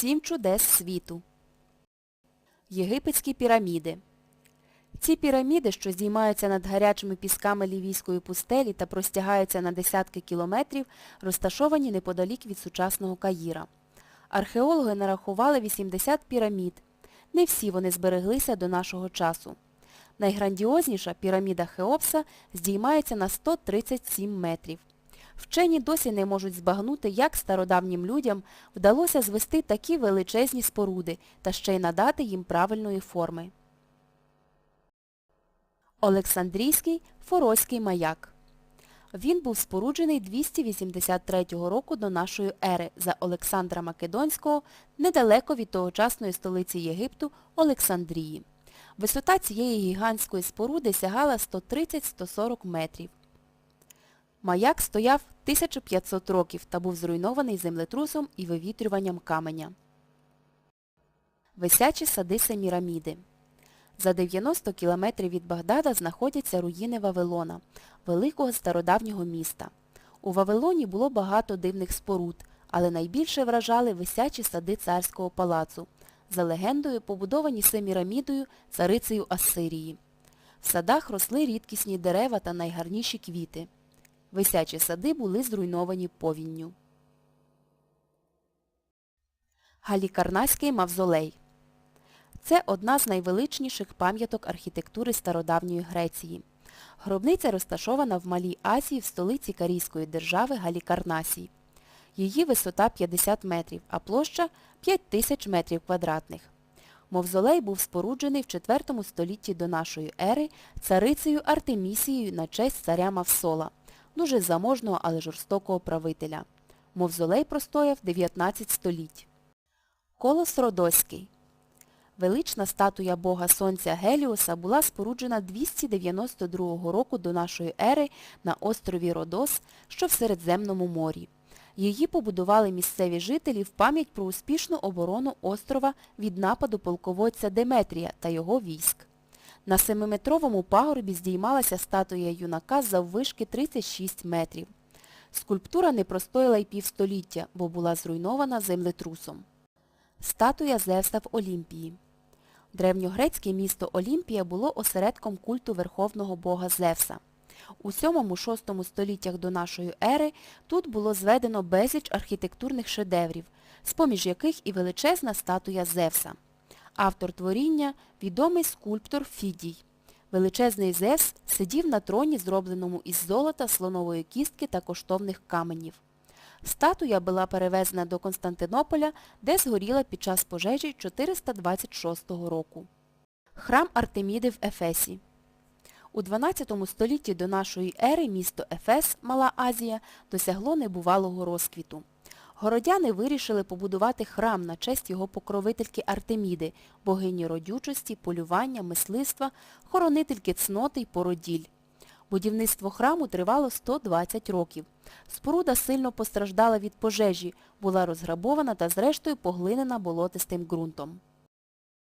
Сім чудес світу. Єгипетські піраміди. Ці піраміди, що здіймаються над гарячими пісками Лівійської пустелі та простягаються на десятки кілометрів, розташовані неподалік від сучасного Каїра. Археологи нарахували 80 пірамід. Не всі вони збереглися до нашого часу. Найграндіозніша піраміда Хеопса здіймається на 137 метрів. Вчені досі не можуть збагнути, як стародавнім людям вдалося звести такі величезні споруди та ще й надати їм правильної форми. Олександрійський Форозький маяк. Він був споруджений 283 року до нашої ери за Олександра Македонського недалеко від тогочасної столиці Єгипту Олександрії. Висота цієї гігантської споруди сягала 130-140 метрів. Маяк стояв 1500 років та був зруйнований землетрусом і вивітрюванням каменя. Висячі сади Семіраміди. За 90 кілометрів від Багдада знаходяться руїни Вавилона, великого стародавнього міста. У Вавилоні було багато дивних споруд, але найбільше вражали висячі сади царського палацу, за легендою побудовані Семірамідою царицею Ассирії. В садах росли рідкісні дерева та найгарніші квіти. Висячі сади були зруйновані повінню. Галікарнаський мавзолей. Це одна з найвеличніших пам'яток архітектури стародавньої Греції. Гробниця розташована в Малій Азії в столиці Карійської держави Галікарнасій. Її висота 50 метрів, а площа 5 тисяч метрів квадратних. Мавзолей був споруджений в IV столітті до нашої ери царицею Артемісією на честь царя Мавсола, дуже заможного, але жорстокого правителя. Мавзолей простояв 19 століть. Колос Родоський. Велична статуя бога Сонця Геліоса була споруджена 292 року до нашої ери на острові Родос, що в Середземному морі. Її побудували місцеві жителі в пам'ять про успішну оборону острова від нападу полководця Деметрія та його військ. На семиметровому пагорбі здіймалася статуя юнака заввишки 36 метрів. Скульптура не простояла й півстоліття, бо була зруйнована землетрусом. Статуя Зевса в Олімпії. Древньогрецьке місто Олімпія було осередком культу верховного бога Зевса. У 7-6 століттях до нашої ери тут було зведено безліч архітектурних шедеврів, з-поміж яких і величезна статуя Зевса. Автор творіння – відомий скульптор Фідій. Величезний Зевс сидів на троні, зробленому із золота, слонової кістки та коштовних каменів. Статуя була перевезена до Константинополя, де згоріла під час пожежі 426 року. Храм Артеміди в Ефесі. У 12 столітті до нашої ери місто Ефес, Мала Азія, досягло небувалого розквіту. Городяни вирішили побудувати храм на честь його покровительки Артеміди, богині родючості, полювання, мисливства, хоронительки цноти й породіль. Будівництво храму тривало 120 років. Споруда сильно постраждала від пожежі, була розграбована та зрештою поглинена болотистим ґрунтом.